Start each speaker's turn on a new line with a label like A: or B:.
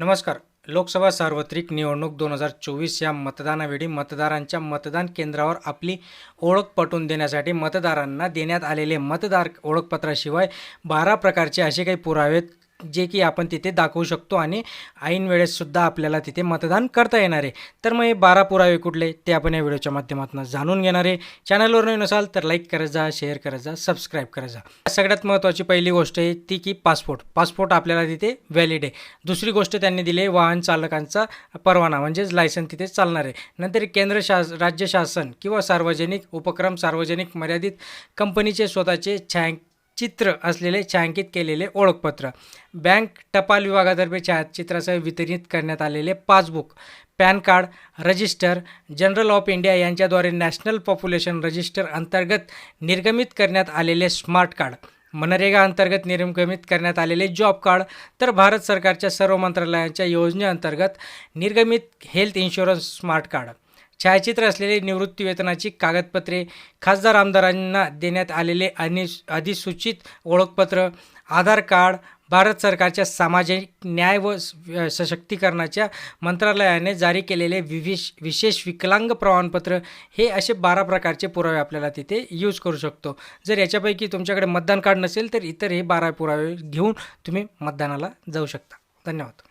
A: नमस्कार. लोकसभा सार्वत्रिक निवडणूक दोन हजार चोवीस या मतदानावेळी मतदारांच्या मतदान केंद्रावर आपली ओळख पटवून देण्यासाठी मतदारांना देण्यात आलेले मतदार ओळखपत्राशिवाय बारा प्रकारचे असे काही पुरावे जे की आपण तिथे दाखवू शकतो आणि ऐन वेळेससुद्धा आपल्याला तिथे मतदान करता येणार आहे. तर मग हे बारा पुरावे कुठले ते आपण या व्हिडिओच्या माध्यमातून जाणून घेणार आहे. चॅनलवर नवीन असाल तर लाईक करत जा शेअर करत जा सबस्क्राईब करत जा. सगळ्यात महत्त्वाची पहिली गोष्ट आहे ती की पासपोर्ट पासपोर्ट आपल्याला तिथे व्हॅलिड आहे. दुसरी गोष्ट त्यांनी दिली आहे वाहन चालकांचा परवाना म्हणजेच लायसन तिथे चालणार आहे. नंतर केंद्र शास राज्य शासन किंवा सार्वजनिक उपक्रम सार्वजनिक मर्यादित कंपनीचे स्वतःचे छायांक चित्र असलेले छायांकित केलेले ओळखपत्र. बँक टपाल विभागातर्फे छायाचित्रासह वितरित करण्यात आलेले passbook pan card register general of India यांच्याद्वारे नॅशनल पॉप्युलेशन रजिस्टर अंतर्गत निर्गमित करण्यात आलेले स्मार्ट कार्ड मनरेगा अंतर्गत निर्गमित करण्यात आलेले जॉब कार्ड तर भारत सरकारच्या सर्व मंत्रालयांच्या योजनेअंतर्गत निर्गमित हेल्थ इन्शुरन्स स्मार्ट कार्ड. छायाचित्र असलेले निवृत्ती वेतनाची कागदपत्रे खासदार आमदारांना देण्यात आलेले अनि अधिसूचित ओळखपत्र आधार कार्ड भारत सरकारच्या सामाजिक न्याय व स- सशक्तीकरणाच्या मंत्रालयाने जारी केलेले विविश विशेष विकलांग प्रमाणपत्र हे असे बारा प्रकारचे पुरावे आपल्याला तिथे यूज करू शकतो. जर याच्यापैकी तुमच्याकडे मतदान कार्ड नसेल तर इतर हे बारा पुरावे घेऊन तुम्ही मतदानाला जाऊ शकता. धन्यवाद.